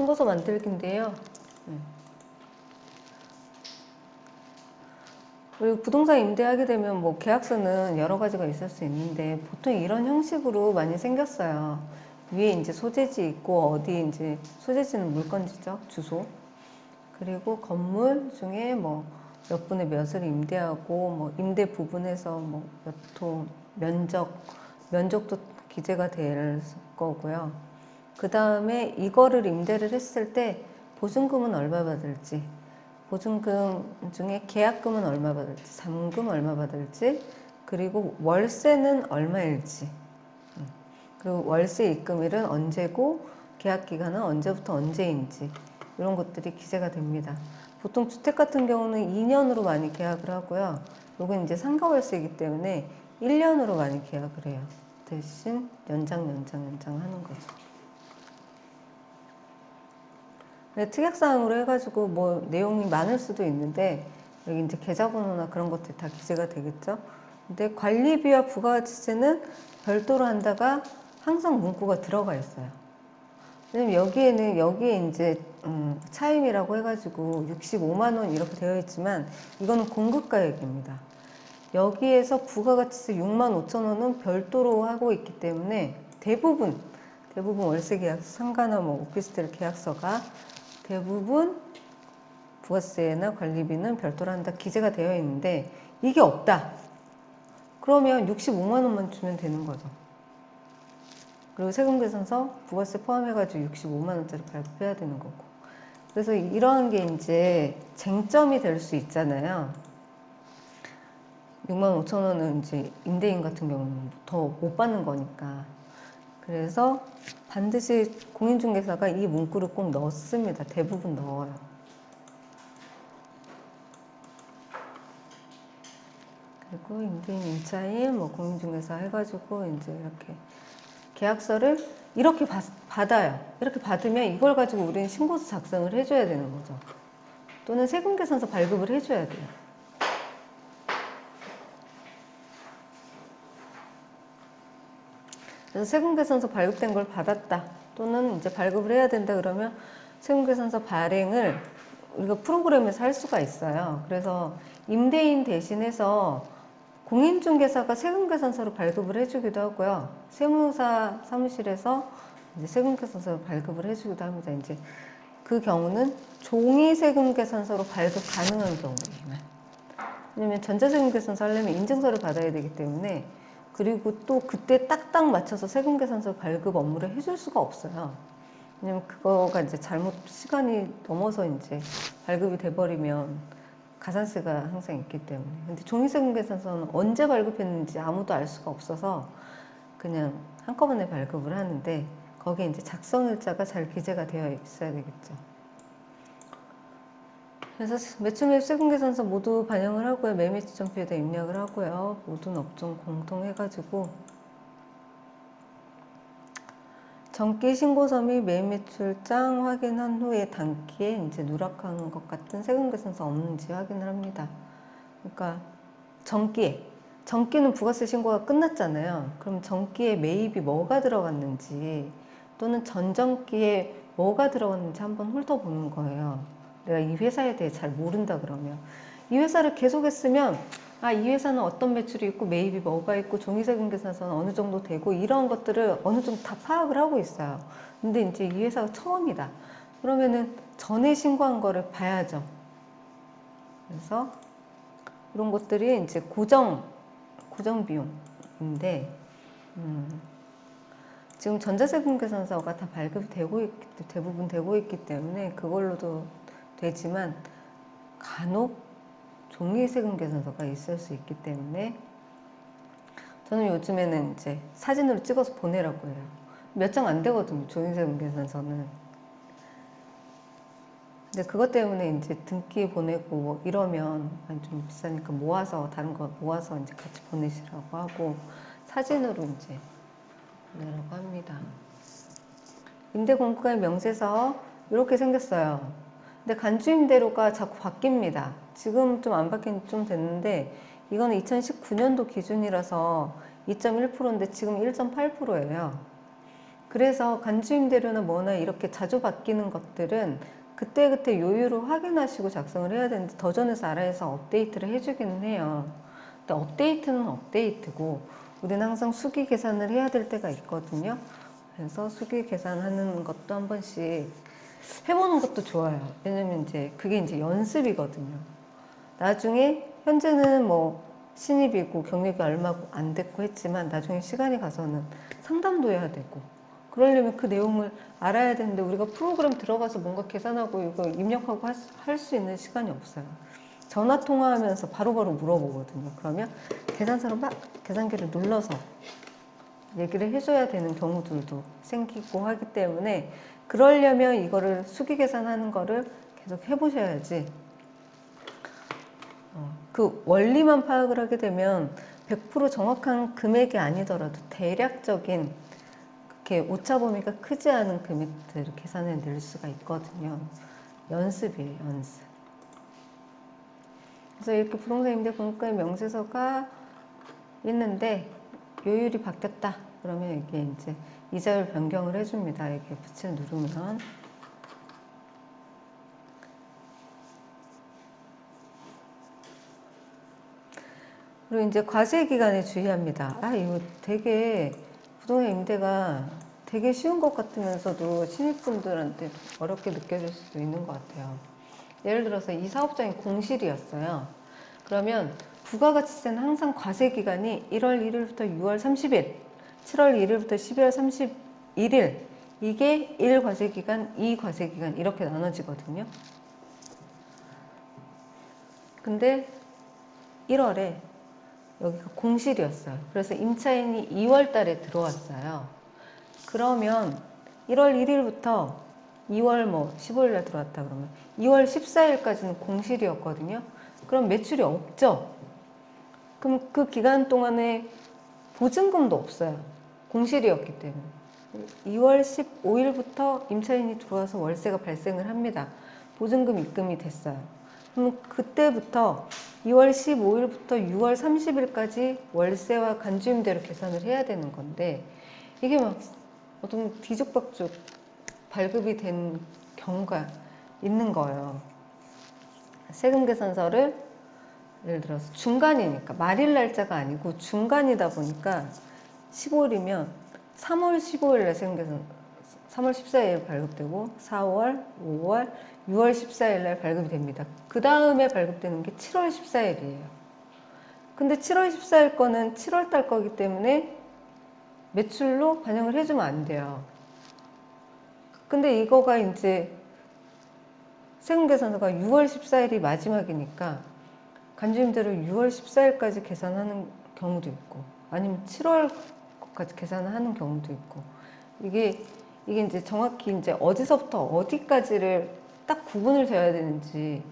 신고서 만들기인데요. 음. 그리고 부동산 임대하게 되면 뭐 계약서는 여러 가지가 있을 수 있는데 보통 이런 형식으로 많이 생겼어요. 위에 이제 소재지 있고 어디 이제 소재지는 물건지죠 주소 그리고 건물 중에 뭐 몇 분의 몇을 임대하고 뭐 임대 부분에서 뭐 몇 호 면적 면적도 기재가 될 거고요. 그 다음에 이거를 임대를 했을 때 보증금은 얼마 받을지 보증금 중에 계약금은 얼마 받을지 잔금 얼마 받을지 그리고 월세는 얼마일지 음. 그리고 월세 입금일은 언제고 계약 기간은 언제부터 언제인지 이런 것들이 기재가 됩니다. 보통 주택 같은 경우는 2년으로 많이 계약을 하고요. 요건 이제 상가월세이기 때문에 1년으로 많이 계약을 해요. 대신 연장 연장 연장 하는 거죠. 네, 특약사항으로 해가지고 뭐 내용이 많을 수도 있는데 여기 이제 계좌번호나 그런 것들이 다 기재가 되겠죠. 근데 관리비와 부가가치세는 별도로 한다가 항상 문구가 들어가 있어요. 왜냐면 여기에는 여기에 이제 음, 차임이라고 해가지고 65만 원 이렇게 되어 있지만 이거는 공급가액입니다. 여기에서 부가가치세 6만 5천 원은 별도로 하고 있기 때문에 대부분 대부분 월세 계약서 상가나 뭐 오피스텔 계약서가 대부분 부가세나 관리비는 별도로 한다 기재가 되어 있는데 이게 없다. 그러면 65만 원만 주면 되는 거죠. 그리고 세금계산서 부가세 포함해가지고 65만 원짜리 발급해야 되는 거고. 그래서 이러한 게 이제 쟁점이 될 수 있잖아요. 6만 5천 원은 이제 임대인 같은 경우는 더 못 받는 거니까. 그래서 반드시 공인중개사가 이 문구를 꼭 넣습니다. 대부분 넣어요. 그리고 임대인 임차인 뭐 공인중개사 해가지고 이제 이렇게 계약서를 이렇게 받, 받아요. 이렇게 받으면 이걸 가지고 우리는 신고서 작성을 해줘야 되는 거죠. 또는 세금계산서 발급을 해줘야 돼요. 그래서 세금계산서 발급된 걸 받았다. 또는 이제 발급을 해야 된다 그러면 세금계산서 발행을 우리가 프로그램에서 할 수가 있어요. 그래서 임대인 대신해서 공인중개사가 세금계산서를 발급을 해주기도 하고요. 세무사 사무실에서 이제 세금계산서를 발급을 해주기도 합니다. 이제 그 경우는 종이 세금계산서로 발급 가능한 경우에만. 왜냐면 전자세금계산서 하려면 인증서를 받아야 되기 때문에 그리고 또 그때 딱딱 맞춰서 세금 계산서 발급 업무를 해줄 수가 없어요. 왜냐면 그거가 이제 잘못 시간이 넘어서 이제 발급이 돼버리면 가산세가 항상 있기 때문에. 근데 종이 세금 계산서는 언제 발급했는지 아무도 알 수가 없어서 그냥 한꺼번에 발급을 하는데 거기에 이제 작성일자가 잘 기재가 되어 있어야 되겠죠. 그래서 매출 매입 세금계산서 모두 반영을 하고요. 매매 지정표에다 입력을 하고요. 모든 업종 공통 해가지고 정기 신고서 및 매매출장 확인한 후에 단기에 이제 누락하는 것 같은 세금계산서 없는지 확인을 합니다. 그러니까 정기에 정기는 부가세 신고가 끝났잖아요. 그럼 정기에 매입이 뭐가 들어갔는지 또는 전정기에 뭐가 들어갔는지 한번 훑어보는 거예요. 내가 이 회사에 대해 잘 모른다 그러면 이 회사를 계속 했으면 아, 이 회사는 어떤 매출이 있고 매입이 뭐가 있고 종이세금 계산서는 어느 정도 되고 이런 것들을 어느 정도 다 파악을 하고 있어요. 근데 이제 이 회사가 처음이다. 그러면은 전에 신고한 거를 봐야죠. 그래서 이런 것들이 이제 고정 고정 비용인데 음, 지금 전자세금 계산서가 다 발급되고 있기 대부분 되고 있기 때문에 그걸로도 되지만 간혹 종이세금 계산서가 있을 수 있기 때문에 저는 요즘에는 이제 사진으로 찍어서 보내라고 해요. 몇 장 안 되거든요. 종이세금 계산서는. 근데 그것 때문에 이제 등기 보내고 뭐 이러면 좀 비싸니까 모아서 다른 거 모아서 이제 같이 보내시라고 하고 사진으로 이제 보내라고 합니다. 임대 공급가의 명세서 이렇게 생겼어요. 근데 간주임대료가 자꾸 바뀝니다. 지금 좀 안 바뀐 좀 됐는데 이거는 2019년도 기준이라서 2.1%인데 지금 1.8%예요. 그래서 간주임대료나 뭐나 이렇게 자주 바뀌는 것들은 그때그때 요율을 확인하시고 작성을 해야 되는데 더 전에서 알아서 업데이트를 해주기는 해요. 근데 업데이트는 업데이트고 우리는 항상 수기 계산을 해야 될 때가 있거든요. 그래서 수기 계산하는 것도 한 번씩 해보는 것도 좋아요. 왜냐면 이제 그게 이제 연습이거든요. 나중에 현재는 뭐 신입이고 경력이 얼마 안 됐고 했지만 나중에 시간이 가서는 상담도 해야 되고 그러려면 그 내용을 알아야 되는데 우리가 프로그램 들어가서 뭔가 계산하고 이거 입력하고 할 수 있는 시간이 없어요. 전화 통화하면서 바로바로 물어보거든요. 그러면 계산서로 막 계산기를 눌러서 얘기를 해줘야 되는 경우들도 생기고 하기 때문에 그러려면 이거를 수기 계산하는 거를 계속 해보셔야지 어, 그 원리만 파악을 하게 되면 100% 정확한 금액이 아니더라도 대략적인 그렇게 오차 범위가 크지 않은 금액들을 계산해 낼 수가 있거든요. 연습이에요, 연습. 그래서 이렇게 부동산 임대 공급가의 명세서가 있는데 요율이 바뀌었다. 그러면 이게 이제 이자율 변경을 해줍니다. 이렇게 붙을 누르면 그리고 이제 과세 기간에 주의합니다. 아 이거 되게 부동산 임대가 되게 쉬운 것 같으면서도 신입분들한테 어렵게 느껴질 수도 있는 것 같아요. 예를 들어서 이 사업장이 공실이었어요. 그러면 부가가치세는 항상 과세 기간이 1월 1일부터 6월 30일, 7월 1일부터 12월 31일 이게 1 과세 기간, 2 과세 기간 이렇게 나눠지거든요. 근데 1월에 여기가 공실이었어요. 그래서 임차인이 2월 달에 들어왔어요. 그러면 1월 1일부터 2월 뭐 15일에 들어왔다 그러면 2월 14일까지는 공실이었거든요. 그럼 매출이 없죠. 그럼 그 기간 동안에 보증금도 없어요. 공실이었기 때문에. 2월 15일부터 임차인이 들어와서 월세가 발생을 합니다. 보증금 입금이 됐어요. 그럼 그때부터 2월 15일부터 6월 30일까지 월세와 간주임대로 계산을 해야 되는 건데 이게 막 어떤 뒤죽박죽 발급이 된 경우가 있는 거예요. 세금 계산서를 예를 들어서 중간이니까 말일 날짜가 아니고 중간이다 보니까 15일이면 3월 15일에 세금 계산 3월 14일 발급되고 4월, 5월, 6월 14일 날 발급이 됩니다. 그 다음에 발급되는 게 7월 14일이에요. 근데 7월 14일 거는 7월 달 거기 때문에 매출로 반영을 해주면 안 돼요. 근데 이거가 이제 세금계산서가 6월 14일이 마지막이니까 간주임대를 6월 14일까지 계산하는 경우도 있고 아니면 7월까지 계산을 하는 경우도 있고 이게 이게 이제 정확히 이제 어디서부터 어디까지를 딱 구분을 져야 되는지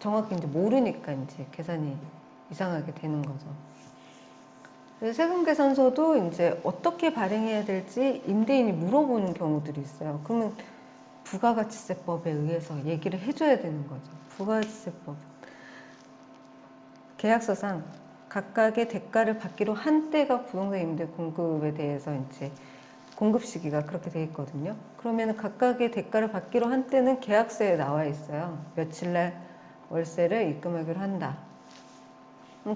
정확히 이제 모르니까 이제 계산이 이상하게 되는 거죠. 세금 계산서도 이제 어떻게 발행해야 될지 임대인이 물어보는 경우들이 있어요. 그러면 부가가치세법에 의해서 얘기를 해줘야 되는 거죠. 부가가치세법. 계약서상 각각의 대가를 받기로 한 때가 부동산 임대 공급에 대해서 이제 공급 시기가 그렇게 돼 있거든요. 그러면 각각의 대가를 받기로 한 때는 계약서에 나와 있어요. 며칠 날 월세를 입금하기로 한다.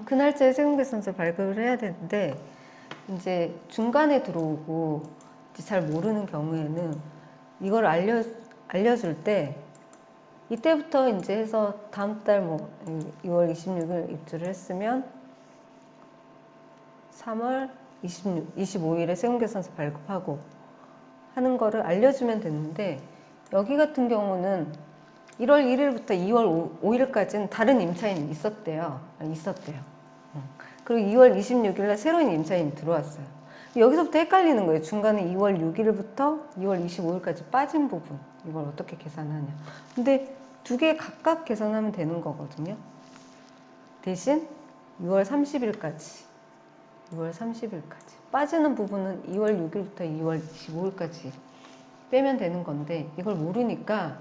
그 날짜에 세금계산서 발급을 해야 되는데 이제 중간에 들어오고 이제 잘 모르는 경우에는 이걸 알려 알려줄 때 이때부터 이제 해서 다음 달 뭐 2월 26일 입주를 했으면 3월 26, 25일에 세금계산서 발급하고 하는 거를 알려주면 되는데 여기 같은 경우는 1월 1일부터 2월 5 일까지는 다른 임차인이 있었대요. 아, 있었대요. 그리고 2월 26일에 새로운 임차인이 들어왔어요. 여기서부터 헷갈리는 거예요. 중간에 2월 6일부터 2월 25일까지 빠진 부분. 이걸 어떻게 계산하냐. 근데 두 개 각각 계산하면 되는 거거든요. 대신 6월 30일까지. 6월 30일까지. 빠지는 부분은 2월 6일부터 2월 25일까지 빼면 되는 건데 이걸 모르니까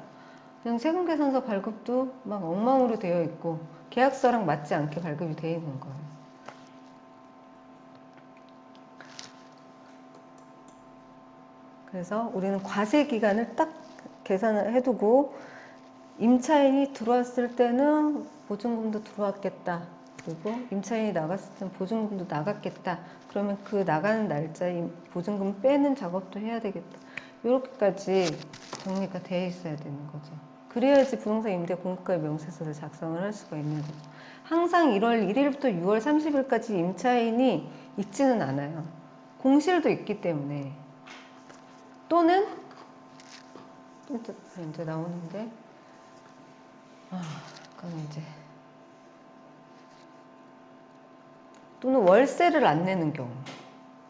그냥 세금 계산서 발급도 막 엉망으로 되어 있고 계약서랑 맞지 않게 발급이 되어 있는 거예요. 그래서 우리는 과세 기간을 딱 계산을 해두고 임차인이 들어왔을 때는 보증금도 들어왔겠다. 그리고 임차인이 나갔을 때는 보증금도 나갔겠다. 그러면 그 나가는 날짜에 보증금 빼는 작업도 해야 되겠다. 이렇게까지 정리가 되어 있어야 되는 거죠. 그래야지 부동산 임대 공급가의 명세서를 작성을 할 수가 있는 거죠. 항상 1월 1일부터 6월 30일까지 임차인이 있지는 않아요. 공실도 있기 때문에 또는 또 이제 나오는데 아, 그럼 이제 또는 월세를 안 내는 경우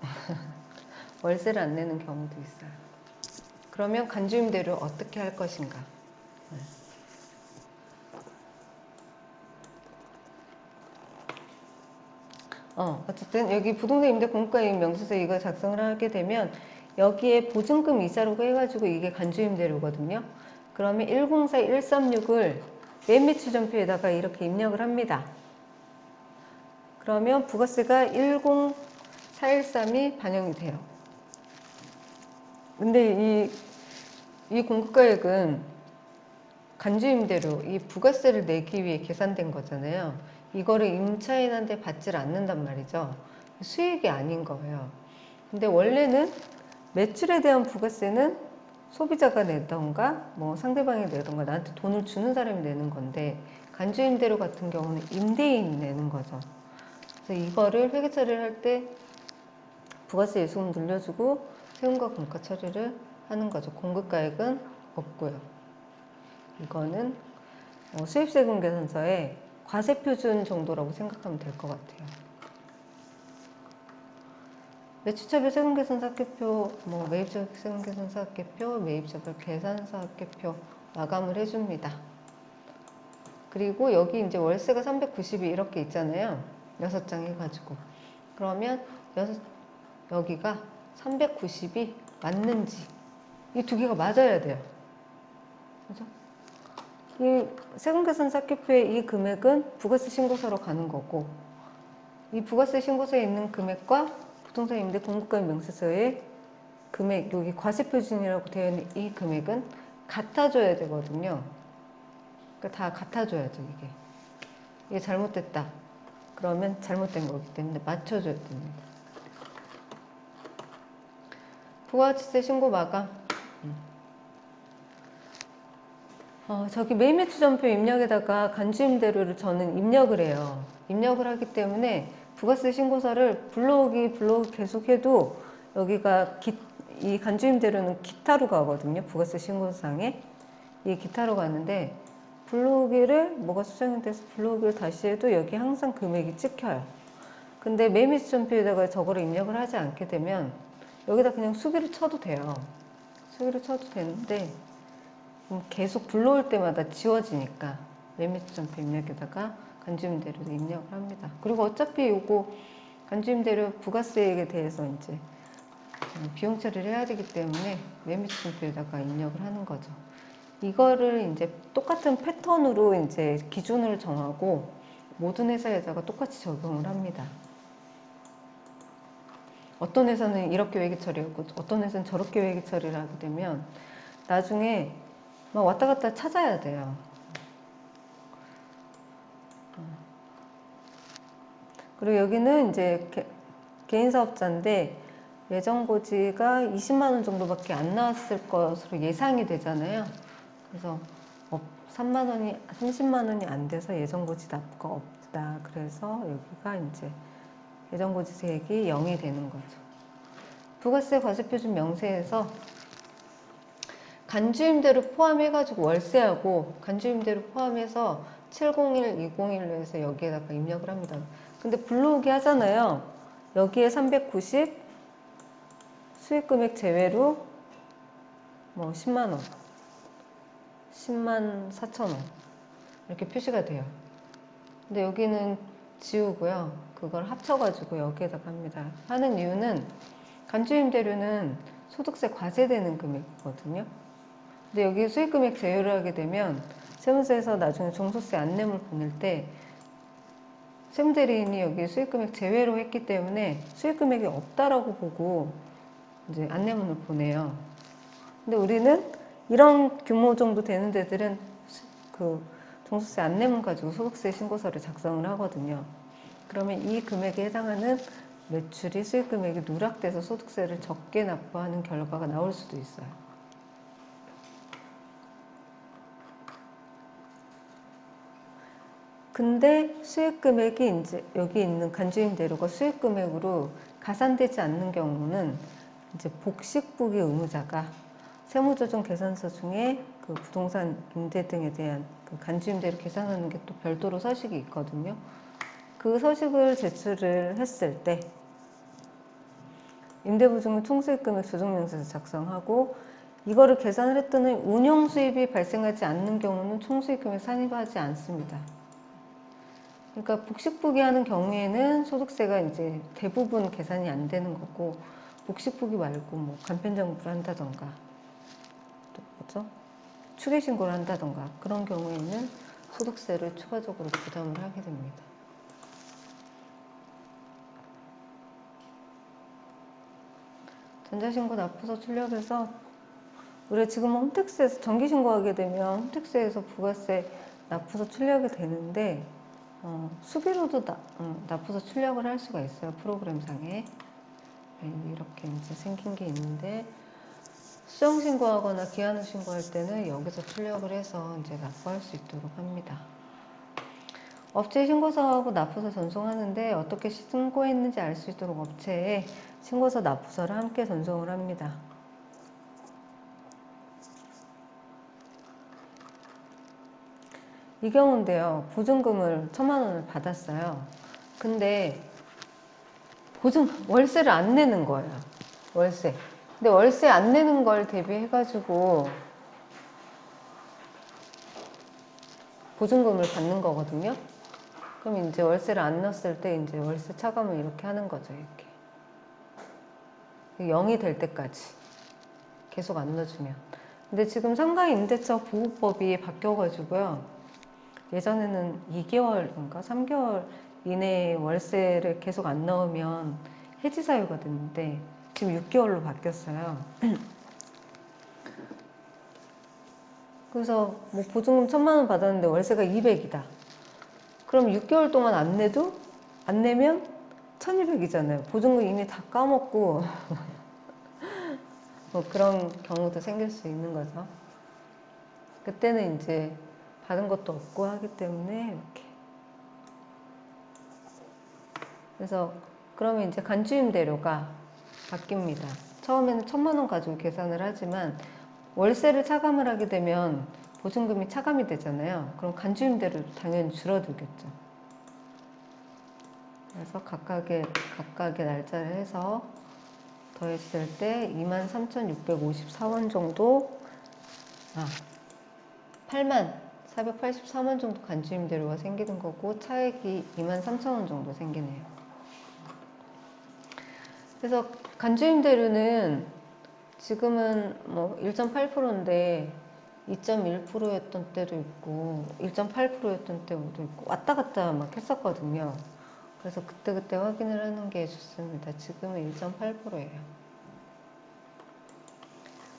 월세를 안 내는 경우도 있어요. 그러면 간주임대를 어떻게 할 것인가? 네. 어, 어쨌든 여기 부동산 임대 공급가입 명세서 이거 작성을 하게 되면 여기에 보증금 이자라고 해가지고 이게 간주임대료거든요. 그러면 104, 136을 매매 추전표에다가 이렇게 입력을 합니다. 그러면 부가세가 10413이 반영이 돼요. 근데 이, 이 공급가액은 간주임대료, 이 부가세를 내기 위해 계산된 거잖아요. 이거를 임차인한테 받질 않는단 말이죠. 수익이 아닌 거예요. 근데 원래는 매출에 대한 부가세는 소비자가 내던가 뭐 상대방이 내던가 나한테 돈을 주는 사람이 내는 건데 간주임대료 같은 경우는 임대인이 내는 거죠. 그래서 이거를 회계 처리를 할 때 부가세 예수금 늘려주고 세금과 공가 처리를 하는 거죠. 공급가액은 없고요. 이거는 어, 수입세금 계산서에 과세 표준 정도라고 생각하면 될 것 같아요. 매출차별 세금계산서 학계표, 뭐 매입적 세금계산서 학계표, 매입적별 계산서 학계표 마감을 해줍니다. 그리고 여기 이제 월세가 390이 이렇게 있잖아요. 여섯 장 해가지고. 그러면 여섯, 여기가 390이 맞는지 이 두 개가 맞아야 돼요. 그죠? 이 세금계산 사기표의 이 금액은 부가세 신고서로 가는 거고 이 부가세 신고서에 있는 금액과 부동산 임대 공급가 명세서의 금액 여기 과세표준이라고 되어 있는 이 금액은 같아져야 되거든요. 그러니까 다 같아져야죠 이게. 이게 잘못됐다. 그러면 잘못된 거기 때문에 맞춰줘야 됩니다. 부가가치세 신고 마감. 어, 저기 매매추 전표 입력에다가 간주임대료를 저는 입력을 해요. 입력을 하기 때문에 부가세 신고서를 불러오기 불러오기 계속해도 여기가 기, 이 간주임대료는 기타로 가거든요. 부가세 신고서상에 이 기타로 가는데 불러오기를 뭐가 수정이 돼서 불러오기를 다시 해도 여기 항상 금액이 찍혀요. 근데 매매추전표에다가 저거를 입력을 하지 않게 되면 여기다 그냥 수기를 쳐도 돼요. 수기를 쳐도 되는데 계속 불러올 때마다 지워지니까 매매점표 입력에다가 간주임대료도 입력을 합니다. 그리고 어차피 요거 간주임대료 부가세액에 대해서 이제 비용 처리를 해야 되기 때문에 매매점표에다가 입력을 하는 거죠. 이거를 이제 똑같은 패턴으로 이제 기준을 정하고 모든 회사에다가 똑같이 적용을 합니다. 어떤 회사는 이렇게 회계 처리하고 어떤 회사는 저렇게 회계 처리를 하게 되면 나중에 막 왔다 갔다 찾아야 돼요. 그리고 여기는 이제 개, 인 사업자인데 예정 고지가 20만 원 정도밖에 안 나왔을 것으로 예상이 되잖아요. 그래서 3만 원이 30만 원이 안 돼서 예정 고지 납부가 없다. 그래서 여기가 이제 예정 고지 세액이 0이 되는 거죠. 부가세 과세표준 명세에서 간주임대로 포함해가지고 월세하고 간주임대로 포함해서 701, 201로 해서 여기에다가 입력을 합니다. 근데 불러오기 하잖아요. 여기에 390 수익금액 제외로 뭐 10만 원, 10만 4천 원 이렇게 표시가 돼요. 근데 여기는 지우고요. 그걸 합쳐가지고 여기에다가 합니다. 하는 이유는 간주임대료는 소득세 과세되는 금액이거든요. 근데 여기 수익금액 제외를 하게 되면 세무서에서 나중에 종소세 안내물 보낼 때 세무대리인이 여기 수익금액 제외로 했기 때문에 수익금액이 없다라고 보고 이제 안내문을 보내요. 근데 우리는 이런 규모 정도 되는 데들은 수- 그 종소세 안 내면 가지고 소득세 신고서를 작성을 하거든요. 그러면 이 금액에 해당하는 매출이 수익 금액이 누락돼서 소득세를 적게 납부하는 결과가 나올 수도 있어요. 근데 수익 금액이 이제 여기 있는 간주임 대로가 수익 금액으로 가산되지 않는 경우는 이제 복식부기 의무자가 세무조정 계산서 중에 그 부동산 임대 등에 대한 그 간주임 대로 계산하는 게 또 별도로 서식이 있거든요. 그 서식을 제출을 했을 때 임대보증금 총수익금액 조정명세서 작성하고 이거를 계산을 했더니 운용 수입이 발생하지 않는 경우는 총수익금에 산입하지 않습니다. 그러니까 복식 부기 하는 경우에는 소득세가 이제 대부분 계산이 안 되는 거고 복식 부기 말고 뭐 간편정부를 한다던가 또 뭐죠? 추계 신고를 한다던가 그런 경우에는 소득세를 추가적으로 부담을 하게 됩니다. 전자신고 납부서 출력해서 우리가 지금 홈택스에서 정기신고하게 되면 홈택스에서 부가세 납부서 출력이 되는데 어, 수기로도 나, 음, 납부서 출력을 할 수가 있어요 프로그램상에 네, 이렇게 이제 생긴 게 있는데 수정 신고하거나 기한 후 신고할 때는 여기서 출력을 해서 이제 납부할 수 있도록 합니다. 업체 신고서하고 납부서 전송하는데 어떻게 신고했는지 알 수 있도록 업체에 신고서 납부서를 함께 전송을 합니다. 이 경우인데요. 보증금을 천만 원을 받았어요. 근데 보증 월세를 안 내는 거예요. 월세. 근데 월세 안 내는 걸 대비해가지고 보증금을 받는 거거든요. 그럼 이제 월세를 안 넣었을 때 이제 월세 차감을 이렇게 하는 거죠. 이렇게. 0이 될 때까지 계속 안 넣어주면. 근데 지금 상가 임대차 보호법이 바뀌어가지고요. 예전에는 2개월인가 3개월 이내에 월세를 계속 안 넣으면 해지 사유가 됐는데 지금 6개월로 바뀌었어요. 그래서 뭐 보증금 천만 원 받았는데 월세가 200이다. 그럼 6개월 동안 안 내도 안 내면 1200이잖아요. 보증금 이미 다 까먹고 뭐 그런 경우도 생길 수 있는 거죠. 그때는 이제 받은 것도 없고 하기 때문에 이렇게. 그래서 그러면 이제 간주임 대료가 바뀝니다. 처음에는 천만 원 가지고 계산을 하지만 월세를 차감을 하게 되면 보증금이 차감이 되잖아요. 그럼 간주임 대료도 당연히 줄어들겠죠. 그래서 각각의 각각의 날짜를 해서 더했을 때 23,654원 정도 아 8만 483원 정도 간주임대료가 생기는 거고 차액이 23,000원 정도 생기네요. 그래서 간주임대료는 지금은 뭐 1.8%인데 2.1%였던 때도 있고 1.8%였던 때도 있고 왔다 갔다 막 했었거든요. 그래서 그때그때 확인을 하는 게 좋습니다. 지금은 1.8%예요.